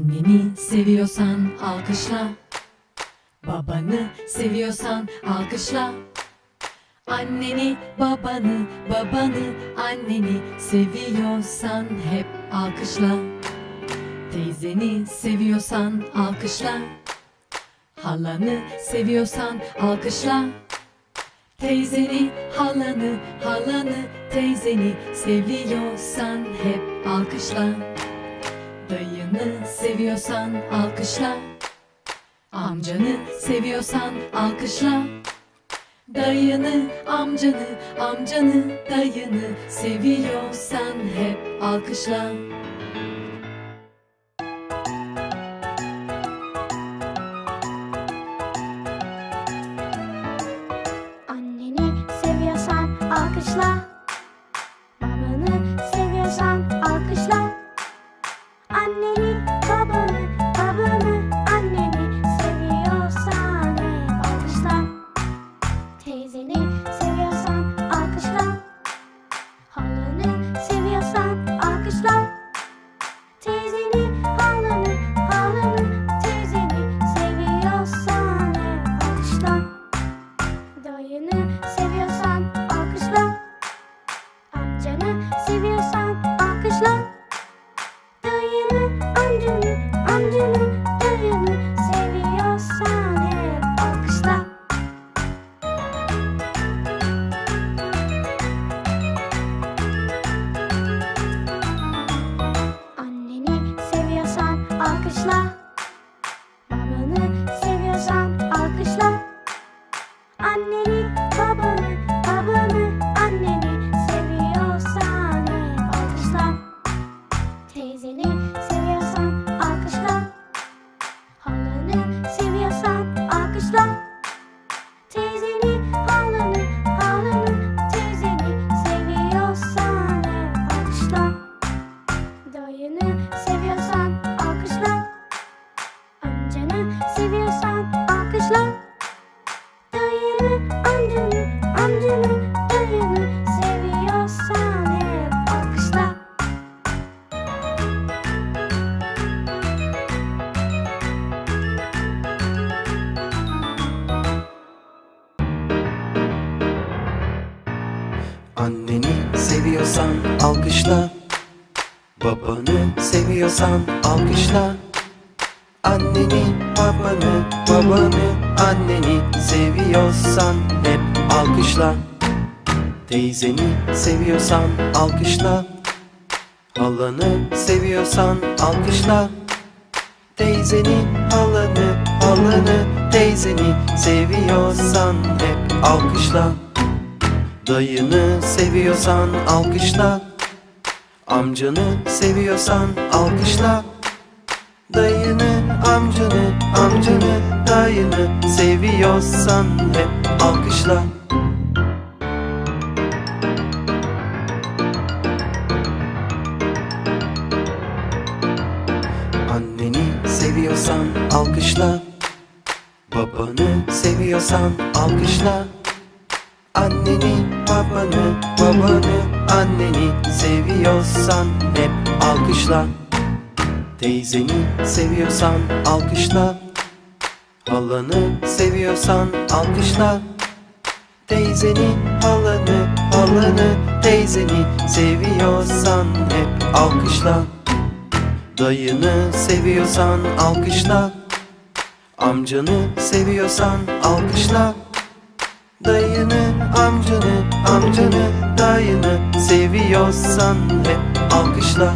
Anneni seviyorsan alkışla. Babanı seviyorsan alkışla. Anneni, babanı, babanı, anneni seviyorsan hep alkışla. Teyzeni seviyorsan alkışla. Halanı seviyorsan alkışla. Teyzeni, halanı, halanı, teyzeni seviyorsan hep alkışla. Dayını seviyorsan alkışla. Amcanı seviyorsan alkışla. Dayını, amcanı, amcanı, dayını seviyorsan hep alkışla. Anneni seviyorsan alkışla. Alkışla. Anneni seviyorsan alkışla. Babanı seviyorsan alkışla. Anneni, babanı, babanı, anneni seviyorsan hep alkışla. Teyzeni seviyorsan alkışla. Halanı seviyorsan alkışla. Teyzeni, halanı, halanı, teyzeni seviyorsan hep alkışla Dayını seviyorsan alkışla. Amcanı seviyorsan alkışla. Dayını, amcanı, amcanı, dayını seviyorsan hep alkışla. Anneni seviyorsan alkışla. Babanı seviyorsan alkışla Anneni, babanı, babanı, anneni seviyorsan hep alkışla. Teyzeni seviyorsan alkışla. Halanı seviyorsan alkışla. Teyzeni, halanı, halanı, teyzeni seviyorsan hep alkışla. Dayını seviyorsan alkışla. Amcanı seviyorsan alkışla Dayını, amcanı, amcanı, dayını seviyorsan hep alkışla